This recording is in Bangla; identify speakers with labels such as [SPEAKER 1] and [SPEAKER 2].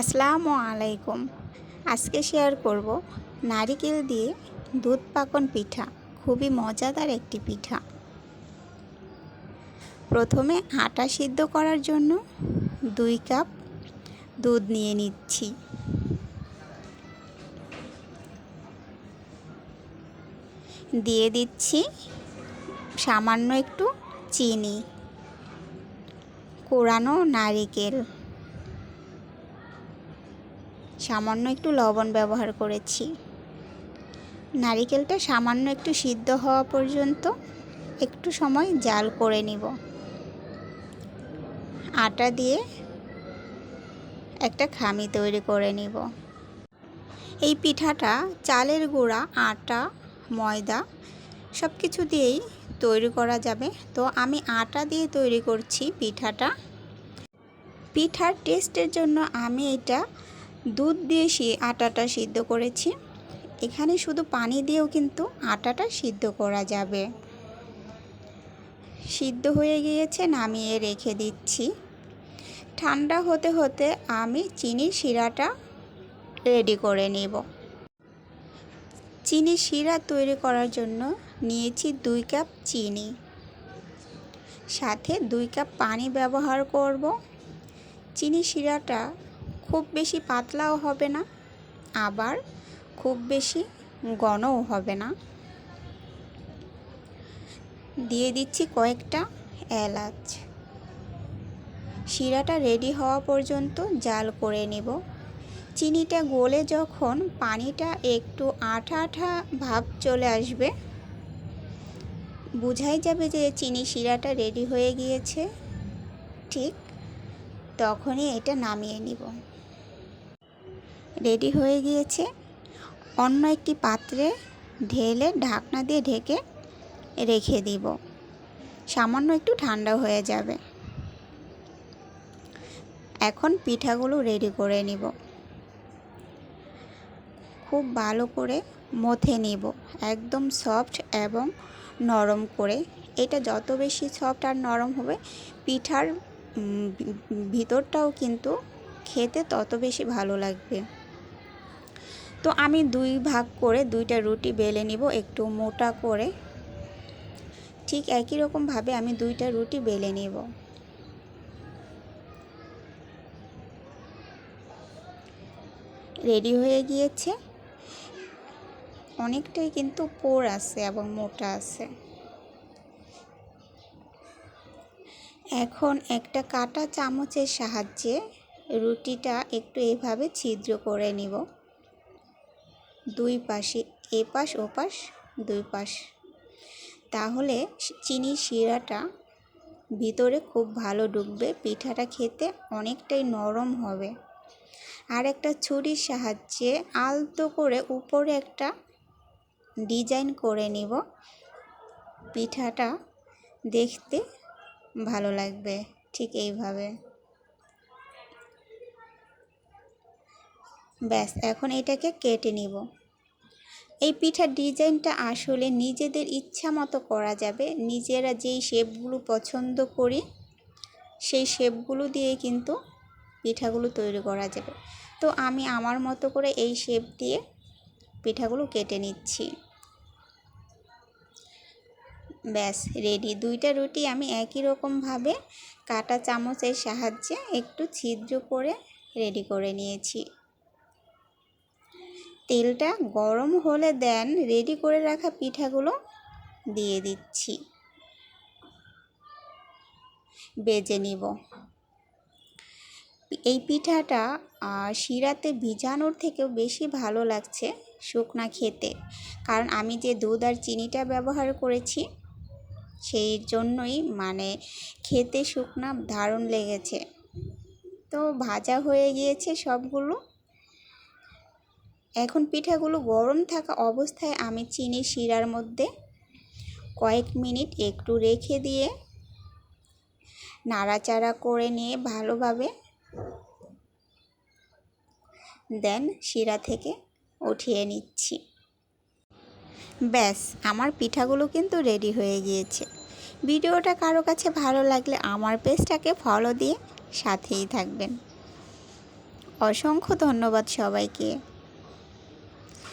[SPEAKER 1] আসসালামু আলাইকুম। আজকে শেয়ার করব নারিকেল দিয়ে দুধ পাকন পিঠা। খুবই মজাদার একটি পিঠা। প্রথমে আটা সিদ্ধ করার জন্য দুই কাপ দুধ নিয়ে নিচ্ছি। দিয়ে দিচ্ছি সামান্য একটু চিনি। কোরানো নারিকেল। সামান্য একটু লবণ ব্যবহার করেছি। নারিকেলটা সামান্য একটু সিদ্ধ হওয়া পর্যন্ত একটু সময় জাল করে নিব। আটা দিয়ে একটা খামি তৈরি করে নিব। এই পিঠাটা, চালের গুঁড়া, আটা, ময়দা সব কিছু দিয়েই তৈরি করা যাবে। তো আমি আটা দিয়ে তৈরি করছি পিঠাটা। পিঠার টেস্টের জন্য আমি এটা দুধ দিয়ে সে আটাটা সিদ্ধ করেছি। এখানে শুধু পানি দিয়েও কিন্তু আটাটা সিদ্ধ করা যাবে। সিদ্ধ হয়ে গিয়েছে, নামিয়ে রেখে দিচ্ছি। ঠান্ডা হতে হতে আমি চিনির শিরাটা রেডি করে নেব। চিনি শিরা তৈরি করার জন্য নিয়েছি দুই কাপ চিনি। সাথে দুই কাপ পানি ব্যবহার করব। চিনি শিরাটা খুব বেশি পাতলাও হবে না, আবার খুব বেশি ঘনও হবে না। দিয়ে দিচ্ছি কয়েকটা এলাচ। শিরাটা রেডি হওয়া পর্যন্ত জাল করে নেব। চিনিটা গলে যখন পানিটা একটু আঠা আঠা ভাব চলে আসবে, বুঝাই যাবে যে চিনি শিরাটা রেডি হয়ে গিয়েছে। ঠিক তখনই এটা নামিয়ে নিব। রেডি হয়ে গিয়েছে। অন্য একটি পাত্রে ঢেলে ঢাকনা দিয়ে ঢেকে রেখে দিব। সামান্য একটু ঠান্ডা হয়ে যাবে। এখন পিঠাগুলো রেডি করে নিব। খুব ভালো করে মথে নিব। একদম সফট এবং নরম করে। এটা যত বেশি সফট আর নরম হবে, পিঠার ভিতরটাও কিন্তু খেতে তত বেশি ভালো লাগবে। তো আমি দুই ভাগ করে দুইটা রুটি বেলে নিব, একটু মোটা করে। ঠিক একই রকমভাবে আমি দুইটা রুটি বেলে নেব। রেডি হয়ে গিয়েছে। অনেকটাই কিন্তু পোর আছে এবং মোটা আছে। এখন একটা কাটা চামচের সাহায্যে রুটিটা একটু এভাবে ছিদ্র করে নিব। দুই পাশে এপাশ ওপাশ দুই পাশ। তাহলে চিনি শিরাটা ভিতরে খুব ভালো ঢুকবে পিঠাটা খেতে অনেকটাই নরম হবে। আর একটা ছুরির সাহায্যে আলতো করে উপরে একটা ডিজাইন করে নিব। পিঠাটা দেখতে ভালো লাগবে, ঠিক এইভাবে। ব্যাস, এখন এটাকে কেটে নিব। এই পিঠার ডিজাইনটা আসলে নিজেদের ইচ্ছা মতো করা যাবে। নিজেরা যেই শেপগুলো পছন্দ করি, সেই শেপগুলো দিয়ে কিন্তু পিঠাগুলো তৈরি করা যাবে। তো আমি আমার মতো করে এই শেপ দিয়ে পিঠাগুলো কেটে নিচ্ছি। ব্যাস রেডি দুইটা রুটি আমি একই রকমভাবে কাটা চামচের সাহায্যে একটু ছিদ্র করে রেডি করে নিয়েছি। তেলটা গরম হলে দেন রেডি করে রাখা পিঠাগুলো দিয়ে দিচ্ছি। বেজে নিব। এই পিঠাটা শিরাতে ভিজানোর থেকেও বেশি ভালো লাগছে শুকনা খেতে। কারণ আমি যে দুধ আর চিনিটা ব্যবহার করেছি, সেই জন্যই মানে খেতে শুকনা দারুণ লেগেছে। তো ভাজা হয়ে গিয়েছে সবগুলো। এখন পিঠাগুলো গরম থাকা অবস্থায় আমি চিনি শিরার মধ্যে কয়েক মিনিট একটু রেখে দিয়ে নাড়াচাড়া করে নিয়ে ভালোভাবে দেন শিরা থেকে উঠিয়ে নিচ্ছি। ব্যাস, আমার পিঠাগুলো কিন্তু রেডি হয়ে গিয়েছে। ভিডিওটা কারও কাছে ভালো লাগলে আমার পেজটাকে ফলো দিয়ে সাথেই থাকবেন। অসংখ্য ধন্যবাদ সবাইকে।